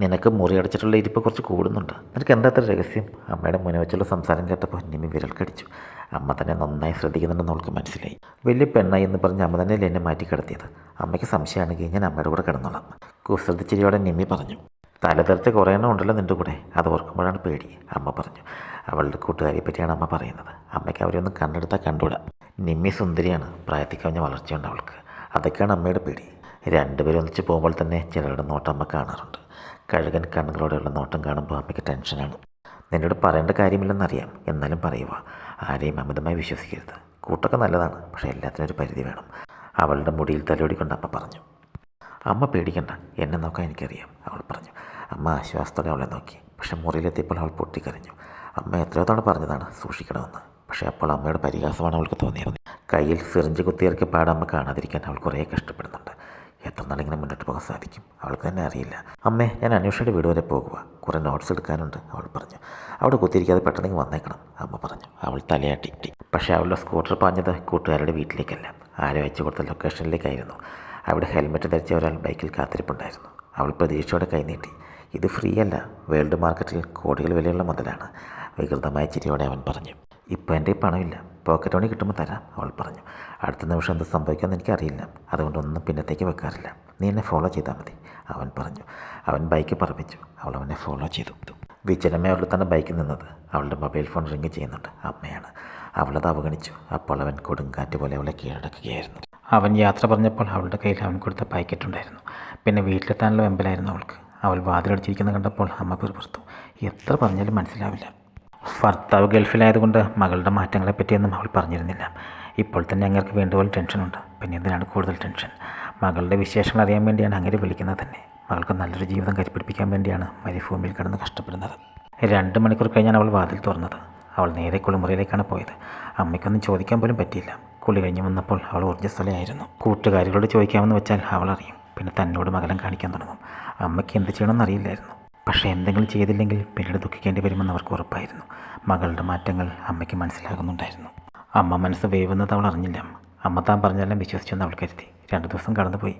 നിനക്ക് മുറി അടച്ചിട്ടുള്ള ഇരിപ്പ് കുറച്ച് കൂടുന്നുണ്ട്. നിനക്ക് എന്താ അത്ര രഹസ്യം? അമ്മയുടെ മുന്നിൽ വെച്ചുള്ള സംസാരം കേട്ടപ്പോൾ നിമ്മി വിരൽ കടിച്ചു. അമ്മ തന്നെ നന്നായി ശ്രദ്ധിക്കുന്നുണ്ടെന്ന് അവൾക്ക് മനസ്സിലായി. വലിയ പെണ്ണായി എന്ന് പറഞ്ഞ് അമ്മ തന്നെ എന്നെ മാറ്റി കിടത്തിയത്? അമ്മയ്ക്ക് സംശയമാണെങ്കിൽ ഞാൻ അമ്മയുടെ കൂടെ കിടന്നോളാം. കുസൃതിച്ചിരിയോടെ നിമ്മി പറഞ്ഞു. തലതെറിച്ച കുറേ ഉണ്ടല്ലോ നിന്റെ കൂടെ. അത് ഓർക്കുമ്പോഴാണ് പേടി. അമ്മ പറഞ്ഞു. അവളുടെ കൂട്ടുകാരിയെ പറ്റിയാണ് അമ്മ പറയുന്നത്. അമ്മയ്ക്ക് അവരെ ഒന്ന് കണ്ടെടുത്താൽ കണ്ടുകൂടാ നിമ്മി സുന്ദരിയാണ്. പ്രായത്തിൽ കവിഞ്ഞ വളർച്ചയുണ്ട് അവൾക്ക്. അതൊക്കെയാണ് അമ്മയുടെ പേടി. രണ്ടുപേരും ഒന്നിച്ച് പോകുമ്പോൾ തന്നെ ചിലരുടെ നോട്ടം അമ്മ കാണാറുണ്ട്. കഴുകൻ കണ്ണുകളോടെയുള്ള നോട്ടം കാണുമ്പോൾ അമ്മയ്ക്ക് ടെൻഷനാണ്. നിന്നോട് പറയേണ്ട കാര്യമില്ലെന്നറിയാം. എന്നാലും പറയുക ആരെയും അമിതമായി വിശ്വസിക്കരുത്. കൂട്ടൊക്കെ നല്ലതാണ്. പക്ഷേ എല്ലാത്തിനും ഒരു പരിധി വേണം. അവളുടെ മുടിയിൽ തലോടിക്കൊണ്ട് അമ്മ പറഞ്ഞു. അമ്മ പേടിക്കണ്ട. എന്നെ നോക്കാൻ എനിക്കറിയാം. അവൾ പറഞ്ഞു. അമ്മ ആശ്വാസത്തോടെ അവളെ നോക്കി. പക്ഷേ മുറിയിലെത്തിയപ്പോൾ അവൾ പൊട്ടിക്കരഞ്ഞു. അമ്മ എത്രയോ തവണ പറഞ്ഞതാണ് സൂക്ഷിക്കണമെന്ന്. പക്ഷേ അപ്പോൾ അമ്മയുടെ പരിഹാസമാണ് അവൾക്ക് തോന്നിയത് കയ്യിൽ സിറിഞ്ച് കുത്തിയിറക്കിയ പാടമ്മ കാണാതിരിക്കാൻ അവൾ കുറേ കഷ്ടപ്പെടുന്നുണ്ട്. എത്ര ഇങ്ങനെ മുന്നോട്ട് പോകാൻ സാധിക്കും. അവൾക്ക് തന്നെ അറിയില്ല. അമ്മേ ഞാൻ അന്വേഷണയുടെ വീട് വരെ പോകുക കുറേ നോട്ട്സ് എടുക്കാനുണ്ട് അവൾ പറഞ്ഞു. അവിടെ കുത്തിയിരിക്കാതെ പെട്ടെന്ന് വന്നേക്കണം അമ്മ പറഞ്ഞു. അവൾ തലയാട്ടി. പക്ഷേ അവളുടെ സ്കൂട്ടർ പാഞ്ഞത് കൂട്ടുകാരുടെ വീട്ടിലേക്കല്ല. ആരോ അയച്ചു കൊടുത്ത ലൊക്കേഷനിലേക്കായിരുന്നു അവിടെ ഹെൽമെറ്റ് ധരിച്ച ഒരാൾ ബൈക്കിൽ കാത്തിരിപ്പുണ്ടായിരുന്നു. അവൾ പ്രതീക്ഷയോടെ കൈനീട്ടി ഇത് ഫ്രീ അല്ല. വേൾഡ് മാർക്കറ്റിൽ കോടികൾ വിലയുള്ള മുതലാണ്. വികൃതമായ ചിരിയോടെ അവൻ പറഞ്ഞു. ഇപ്പോൾ എന്റെ പണമില്ല. പോക്കറ്റ് മണി കിട്ടുമ്പോൾ തരാം അവൾ പറഞ്ഞു. അടുത്ത നിമിഷം എന്ത് സംഭവിക്കുമെന്ന് എനിക്കറിയില്ല. അതുകൊണ്ടൊന്നും പിന്നത്തേക്ക് വെക്കാറില്ല. നീ എന്നെ ഫോളോ ചെയ്താൽ മതി അവൻ പറഞ്ഞു. അവൻ ബൈക്ക് പറപ്പിച്ചു. അവൾ അവനെ ഫോളോ ചെയ്തു. വിജനമേ തന്നെ ബൈക്കിൽ നിന്നത്. അവളുടെ മൊബൈൽ ഫോൺ റിങ് ചെയ്യുന്നുണ്ട്. അമ്മയാണ്. അവളത് അവഗണിച്ചു. അപ്പോൾ അവൻ കൊടുങ്കാറ്റ് പോലെ അവളെ കീഴടക്കുകയായിരുന്നു. അവൻ യാത്ര പറഞ്ഞപ്പോൾ അവളുടെ കയ്യിൽ അവൻ കൊടുത്ത പാക്കറ്റ് ഉണ്ടായിരുന്നു. പിന്നെ വീട്ടിലെത്താനുള്ള വെമ്പലായിരുന്നു അവൾക്ക്. അവൾ വാതിലടിച്ചിരിക്കുന്ന കണ്ടപ്പോൾ അമ്മ പിറുപിറുത്തു. എത്ര പറഞ്ഞാലും മനസ്സിലാവില്ല. ഭർത്താവ് ഗൾഫിലായതുകൊണ്ട് മകളുടെ മാറ്റങ്ങളെപ്പറ്റിയൊന്നും അവൾ പറഞ്ഞിരുന്നില്ല. ഇപ്പോൾ തന്നെ അങ്ങേർക്ക് വേണ്ടപോലെ ടെൻഷനുണ്ട്. പിന്നെ എന്തിനാണ് കൂടുതൽ ടെൻഷൻ? മകളുടെ വിശേഷങ്ങൾ അറിയാൻ വേണ്ടിയാണ് അങ്ങനെ വിളിക്കുന്നത് തന്നെ. മകൾക്ക് നല്ലൊരു ജീവിതം കരിപ്പിടിപ്പിക്കാൻ വേണ്ടിയാണ് മരുഭൂമിയിൽ കിടന്ന് കഷ്ടപ്പെടുന്നത്. രണ്ട് മണിക്കൂർ കഴിഞ്ഞാണ് അവൾ വാതിൽ തുറന്നത്. അവൾ നേരെ കുളിമുറിയിലേക്കാണ് പോയത്. അമ്മയ്ക്കൊന്നും ചോദിക്കാൻ പോലും പറ്റിയില്ല. കുളി കഴിഞ്ഞ് വന്നപ്പോൾ അവൾ ഊർജസ്വലയായിരുന്നു. കൂട്ടുകാരികളോട് ചോദിക്കാമെന്ന് വെച്ചാൽ അവൾ അറിയും. പിന്നെ തന്നോട് മകലം കാണിക്കാൻ തുടങ്ങും. അമ്മയ്ക്ക് എന്ത് ചെയ്യണമെന്ന് അറിയില്ലായിരുന്നു. പക്ഷേ എന്തെങ്കിലും ചെയ്തില്ലെങ്കിൽ പിന്നീട് ദുഃഖിക്കേണ്ടി വരുമെന്ന് അവർക്ക് ഉറപ്പായിരുന്നു. മകളുടെ മാറ്റങ്ങൾ അമ്മയ്ക്ക് മനസ്സിലാകുന്നുണ്ടായിരുന്നു. അമ്മ മനസ്സ് വേവുന്നത് അവൾ അറിഞ്ഞില്ല. അമ്മ താൻ പറഞ്ഞെല്ലാം വിശ്വസിച്ചെന്ന് അവൾ കരുതി. രണ്ട് ദിവസം കടന്നുപോയി.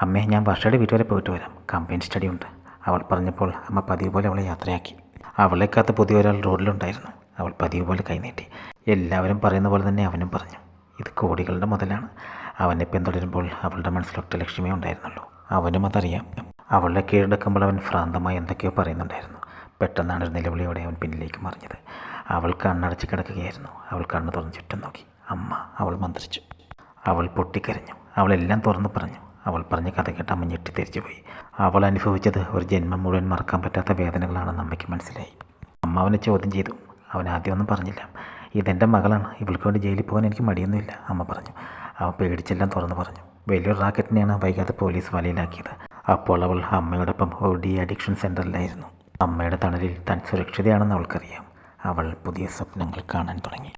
അമ്മയെ ഞാൻ വർഷയുടെ വീട്ട് വരെ പോയിട്ട് വരാം. കമ്പൈൻ സ്റ്റഡി ഉണ്ട്. അവൾ പറഞ്ഞപ്പോൾ അമ്മ പതിവ് പോലെ അവളെ യാത്രയാക്കി. അവളെ കാത്ത് പുതിയ ഒരാൾ റോഡിലുണ്ടായിരുന്നു. അവൾ പതിവ് പോലെ കൈനീട്ടി എല്ലാവരും പറയുന്ന പോലെ തന്നെ അവനും പറഞ്ഞു. ഇത് കോടികളുടെ മുതലാണ്. അവനെ പിന്തുടരുമ്പോൾ അവളുടെ മനസ്സിലൊട്ട ലക്ഷ്യമേ ഉണ്ടായിരുന്നുള്ളൂ. അവനും അതറിയാം. അവളുടെ കീഴടക്കുമ്പോൾ അവൻ ഭ്രാന്തമായി എന്തൊക്കെയോ പറയുന്നുണ്ടായിരുന്നു. പെട്ടെന്നാണ് ഒരു നിലവിളിയോടെ അവൻ പിന്നിലേക്ക് മറിഞ്ഞത്. അവൾ കണ്ണടച്ച് കിടക്കുകയായിരുന്നു. അവൾ കണ്ണു തുറന്ന് ചുറ്റും നോക്കി. അമ്മ അവൾ മന്ത്രിച്ചു. അവൾ പൊട്ടിക്കരഞ്ഞു. അവളെല്ലാം തുറന്ന് പറഞ്ഞു. അവൾ പറഞ്ഞ കഥ കേട്ട് അമ്മ ഞെട്ടി പോയി. അവൾ അനുഭവിച്ചത് ഒരു ജന്മം മുഴുവൻ മറക്കാൻ പറ്റാത്ത വേദനകളാണെന്ന് അമ്മയ്ക്ക് മനസ്സിലായി. അമ്മ അവനെ ചോദ്യം ചെയ്തു. അവൻ ആദ്യമൊന്നും പറഞ്ഞില്ല. ഇതെന്റെ മകളാണ്. ഇവൾക്ക് വേണ്ടി ജയിലിൽ പോകാൻ എനിക്ക് മടിയൊന്നുമില്ല അമ്മ പറഞ്ഞു. അവൻ പേടിച്ചെല്ലാം തുറന്നു പറഞ്ഞു. വലിയൊരു റാക്കറ്റിനെയാണ് വൈകാതെ പോലീസ് വലയിലാക്കിയത്. അപ്പോൾ അവൾ അമ്മയോടൊപ്പം ഡി അഡിക്ഷൻ സെന്ററിലായിരുന്നു അമ്മയുടെ തണലിൽ താൻ സുരക്ഷിതയാണെന്ന് അവൾക്കറിയാം. അവൾ പുതിയ സ്വപ്നങ്ങൾ കാണാൻ തുടങ്ങി.